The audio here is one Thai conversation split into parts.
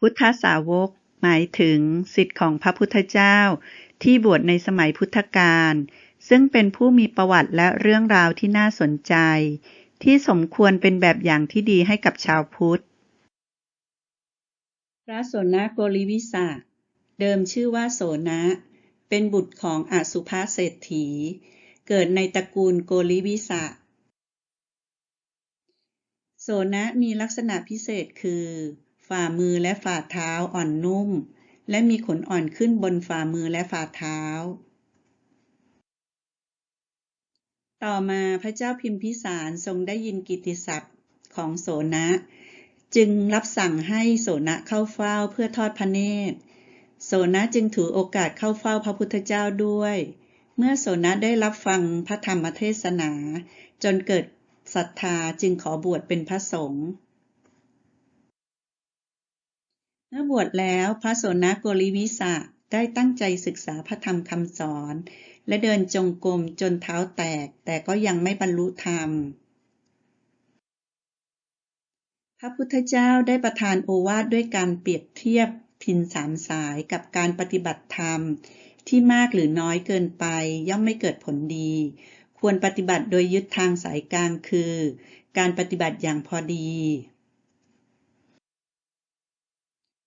พุทธสาวก หมายถึงศิษย์ของพระพุทธเจ้า ที่บวชในสมัยพุทธกาลซึ่งเป็นผู้มีประวัติและเรื่องราวที่น่าสนใจ ที่สมควรเป็นแบบอย่างที่ดีให้กับชาวพุทธ พระโสนโกลิวิสาเดิมชื่อว่าโสนะ เป็นบุตรของอสุภาเศรษฐี เกิดในตระกูลโกลิวิสาโสนะมีลักษณะพิเศษคือ ฝ่ามือและฝ่าเท้าอ่อนนุ่ม และมีขนอ่อนขึ้นบนฝ่ามือและฝ่าเท้า ต่อมาพระเจ้าพิมพิสารทรงได้ยินกิตติศัพท์ของโสนะ จึงรับสั่งให้โสนะเข้าเฝ้าเพื่อทอดพระเนตร โสนะจึงถือโอกาสเข้าเฝ้าพระพุทธเจ้าด้วย เมื่อโสนะได้รับฟังพระธรรมเทศนา จนเกิดศรัทธาจึงขอบวชเป็นพระสงฆ์ เมื่อบวชแล้วพระโสนโกริวิสะได้ตั้งใจศึกษาพระธรรมคำสอน และเดินจงกรมจนเท้าแตก แต่ก็ยังไม่บรรลุธรรม พระพุทธเจ้าได้ประทานโอวาทด้วยการเปรียบเทียบพินสามสายกับการปฏิบัติธรรม ที่มากหรือน้อยเกินไป ย่อมไม่เกิดผลดี ควรปฏิบัติโดยยึดทางสายกลางคือ การปฏิบัติอย่างพอดี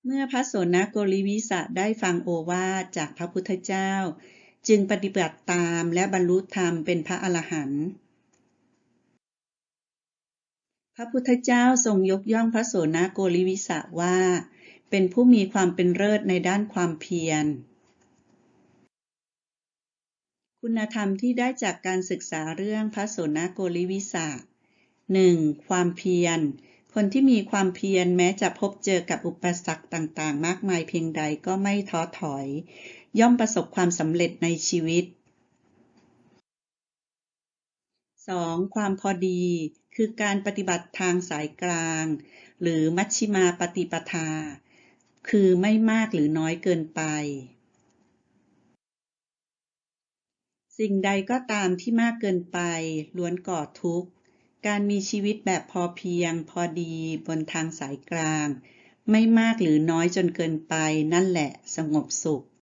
เมื่อพระโสนโกริวิสะได้ฟังโอวาทจากพระพุทธเจ้า จึงปฏิบัติตามและบรรลุธรรมเป็นพระอรหันต์พระพุทธเจ้าทรงยกย่องพระโสนโกริวิสะว่า เป็นผู้มีความเป็นเลิศในด้านความเพียร คุณธรรมที่ได้จากการศึกษาเรื่องพระโสนโกริวิสาหนึ่งความเพียร คนที่มีความเพียรแม้จะพบเจอกับอุปสรรคต่างๆ มากมายเพียงใดก็ไม่ท้อถอย ย่อมประสบความสำเร็จในชีวิต 2. ความพอดี คือการปฏิบัติทางสายกลาง หรือมัชชิมาปฏิปทา คือไม่มากหรือน้อยเกินไป สิ่งใดก็ตามที่มากเกินไปล้วนก่อทุกข์ การมีชีวิตแบบพอเพียงพอดีบนทางสายกลาง ไม่มากหรือน้อยจนเกินไปนั่นแหละสงบสุข